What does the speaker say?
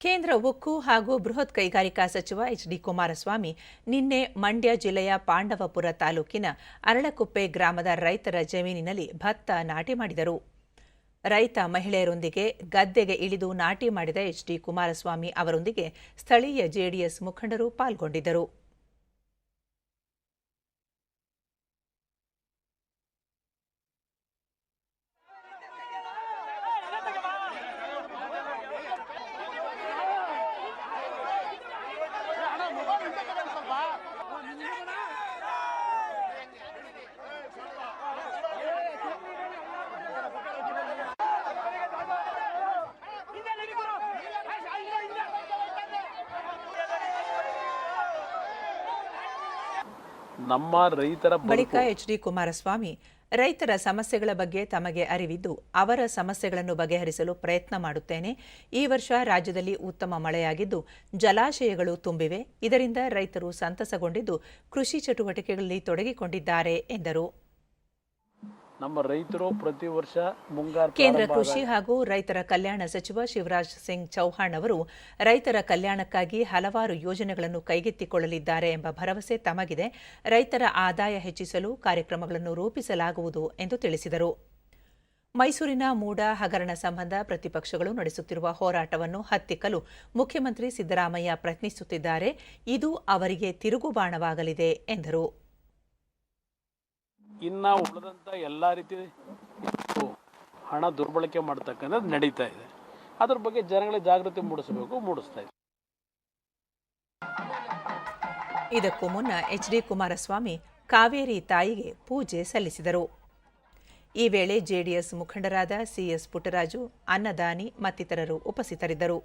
ಕೇಂದ್ರ ಉಕ್ಕು ಹಾಗೂ ಬೃಹತ್ ಕೈಗಾರಿಕಾ ಸಚಿವ ಎಚ್ ಡಿ ಕುಮಾರಸ್ವಾಮಿ ನಿನ್ನೆ ಮಂಡ್ಯ ಜಿಲ್ಲೆಯ ಪಾಂಡವಪುರ ತಾಲೂಕಿನ ಅರಳಕುಪ್ಪೆ ಗ್ರಾಮದ ರೈತರ ಜಮೀನಿನಲ್ಲಿ ಭತ್ತ ನಾಟಿ ಮಾಡಿದರು. ರೈತ ಮಹಿಳೆಯರೊಂದಿಗೆ ಗದ್ದೆಗೆ ಇಳಿದು ನಾಟಿ ಮಾಡಿದ ಎಚ್ ಡಿ ಕುಮಾರಸ್ವಾಮಿ ಅವರೊಂದಿಗೆ ಸ್ಥಳೀಯ ಜೆಡಿಎಸ್ ಮುಖಂಡರು ಪಾಲ್ಗೊಂಡಿದ್ದರು. ನಮ್ಮ ರೈತರ ಬಳಿಕ ಎಚ್ ಡಿ ಕುಮಾರಸ್ವಾಮಿ, ರೈತರ ಸಮಸ್ಯೆಗಳ ಬಗ್ಗೆ ತಮಗೆ ಅರಿವಿದ್ದು ಅವರ ಸಮಸ್ಯೆಗಳನ್ನು ಬಗೆಹರಿಸಲು ಪ್ರಯತ್ನ ಮಾಡುತ್ತೇನೆ. ಈ ವರ್ಷ ರಾಜ್ಯದಲ್ಲಿ ಉತ್ತಮ ಮಳೆಯಾಗಿದ್ದು ಜಲಾಶಯಗಳು ತುಂಬಿವೆ. ಇದರಿಂದ ರೈತರು ಸಂತಸಗೊಂಡಿದ್ದು ಕೃಷಿ ಚಟುವಟಿಕೆಗಳಲ್ಲಿ ತೊಡಗಿಕೊಂಡಿದ್ದಾರೆ ಎಂದರು. ನಮ್ಮ ರೈತರು ಪ್ರತಿ ವರ್ಷ ಮುಂಗಾರು ಕೇಂದ್ರ ಕೃಷಿ ಹಾಗೂ ರೈತರ ಕಲ್ಯಾಣ ಸಚಿವ ಶಿವರಾಜ್ ಸಿಂಗ್ ಚೌಹಾಣ್ ಅವರು ರೈತರ ಕಲ್ಯಾಣಕ್ಕಾಗಿ ಹಲವಾರು ಯೋಜನೆಗಳನ್ನು ಕೈಗೆತ್ತಿಕೊಳ್ಳಲಿದ್ದಾರೆ ಎಂಬ ಭರವಸೆ ತಮಗಿದೆ. ರೈತರ ಆದಾಯ ಹೆಚ್ಚಿಸಲು ಕಾರ್ಯಕ್ರಮಗಳನ್ನು ರೂಪಿಸಲಾಗುವುದು ಎಂದು ತಿಳಿಸಿದರು. ಮೈಸೂರಿನ ಮೂಡ ಹಗರಣ ಸಂಬಂಧ ಪ್ರತಿಪಕ್ಷಗಳು ನಡೆಸುತ್ತಿರುವ ಹೋರಾಟವನ್ನು ಹತ್ತಿಕ್ಕಲು ಮುಖ್ಯಮಂತ್ರಿ ಸಿದ್ದರಾಮಯ್ಯ ಪ್ರಯತ್ನಿಸುತ್ತಿದ್ದಾರೆ. ಇದು ಅವರಿಗೆ ತಿರುಗುಬಾಣವಾಗಲಿದೆ ಎಂದರು. ಇನ್ನ ಉಳಿದಂಥ ಎಲ್ಲ ರೀತಿ ಹಣ ದುರ್ಬಳಕೆ ಮಾಡ್ತಕ್ಕಂಥದ್ದು ನಡೀತಾ ಇದೆ. ಅದ್ರ ಬಗ್ಗೆ ಜನಗಳಿಗೆ ಜಾಗೃತಿ ಮೂಡಿಸಬೇಕು, ಮೂಡಿಸ್ತಾ ಇದೆ. ಇದಕ್ಕೂ ಮುನ್ನ ಎಚ್ ಡಿ ಕುಮಾರಸ್ವಾಮಿ ಕಾವೇರಿ ತಾಯಿಗೆ ಪೂಜೆ ಸಲ್ಲಿಸಿದರು. ಈ ವೇಳೆ ಜೆಡಿಎಸ್ ಮುಖಂಡರಾದ ಸಿಎಸ್ ಪುಟ್ಟರಾಜು, ಅನ್ನದಾನಿ ಮತ್ತಿತರರು ಉಪಸ್ಥಿತರಿದ್ದರು.